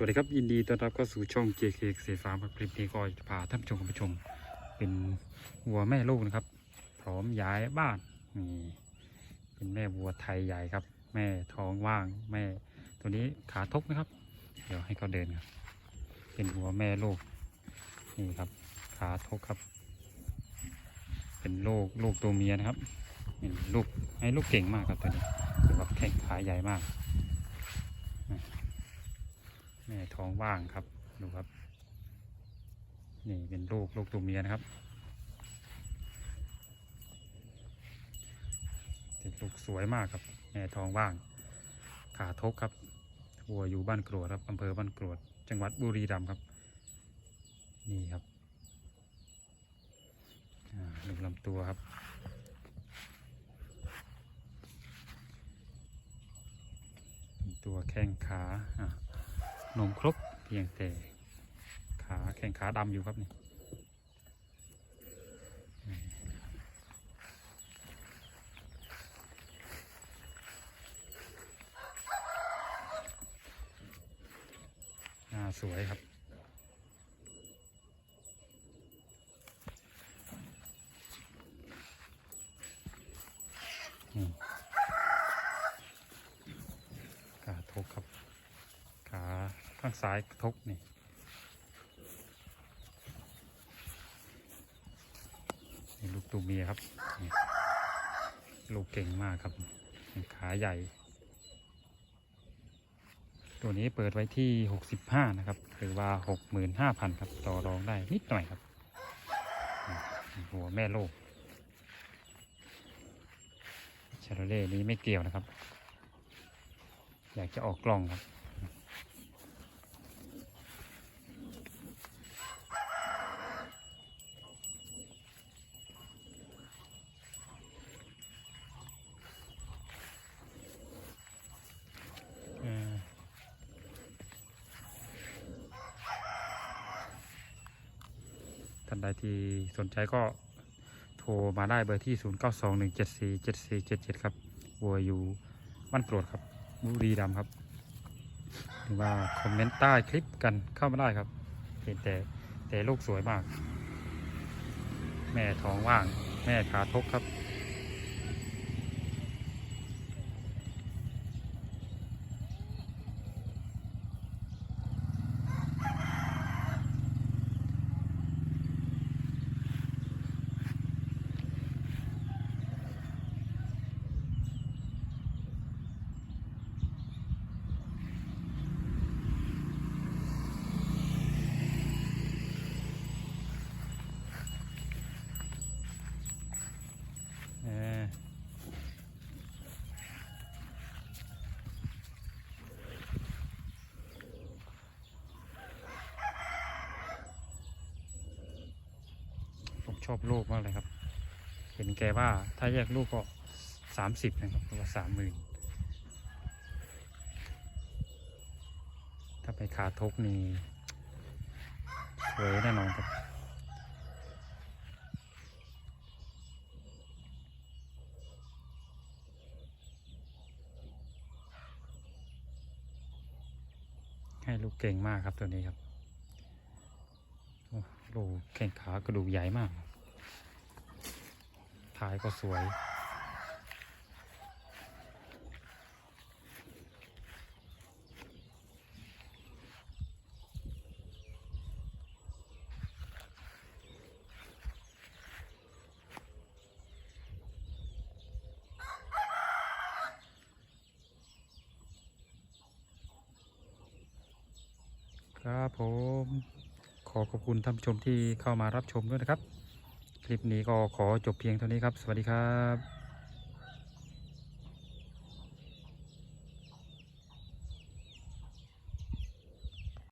วัสดีครับ ยินดีต้อนรับเข้าสู่ช่อง JK เกษตรฟาร์มครับคลิปนี้ก็จะพาท่านผู้ชมคุณผู้ชม เป็นวัวแม่ลูกนะครับ พร้อมย้ายบ้านนี่เป็นแม่วัวไทยใหญ่ครับ แม่ท้องว่างแม่ตัวนี้ขาทกนะครับ เดี๋ยวให้เขาเดินครับ เป็นวัวแม่ลูกนี่ครับ ขาทกครับ เป็นลูกลูกตัวเมียนะครับนี่ลูกให้ลูกเก่งมากครับตัวนี้ถือว่าแข้งขาใหญ่มาก แม่ท้องว่างครับดูครับ นี่เป็นลูกลูกตัวเมียนะครับเป็นลูกสวยมากครับ แม่ท้องว่าง ขาทกครับวัวอยู่บ้านกรวดครับอำเภอบ้านกรวด จังหวัดบุรีรัมย์ครับ นี่ครับดูลำตัวครับตัวแข้งขาอะ นมครบเพียงแต่ขาแข้งขาดำอยู่ครับนี่น้าสวยครับนี่ขาทกครับ ขาข้างซ้ายทกนี่นี่ลูกตัวเมียครับลูกเก่งมากครับ ขาใหญ่ ตัวนี้เปิดไว้ที่ 65 นะครับหรือว่า 65,000 ครับ ต่อรองได้นิดหน่อยครับ หัวแม่โลกชาโรเล่นี้ไม่เกี่ยวนะครับ อยากจะออกกล้องครับ ท่านใดที่สนใจก็โทรมาได้เบอร์ที่ 0921747477 ครับวัวอยู่บ้านโปรดครับบุรีรัมย์ครับหรือว่าคอมเมนต์ใต้คลิปกันเข้ามาได้ครับเห็นแต่แต่ลูกสวยมาก แม่ท้องว่าง แม่ขาทกครับ เออผม ชอบลูกมากเลยครับ เห็นแกว่าถ้าแยกลูกก็สามสิบนะครับหรือว่าสามหมื่นถ้าไปขาทกนี่สวยแน่นอนครับให้ลูกเก่งมากครับตัวนี้ครับโอ้ลูกแข้งขากระดูกใหญ่มาก ท้ายก็สวย ครับผมขอขอบคุณท่านผู้ชมที่เข้ามารับชมด้วยนะครับ ลิปนี้ก็ขอจบเพียงเท่านี้ครับ สวัสดีครับ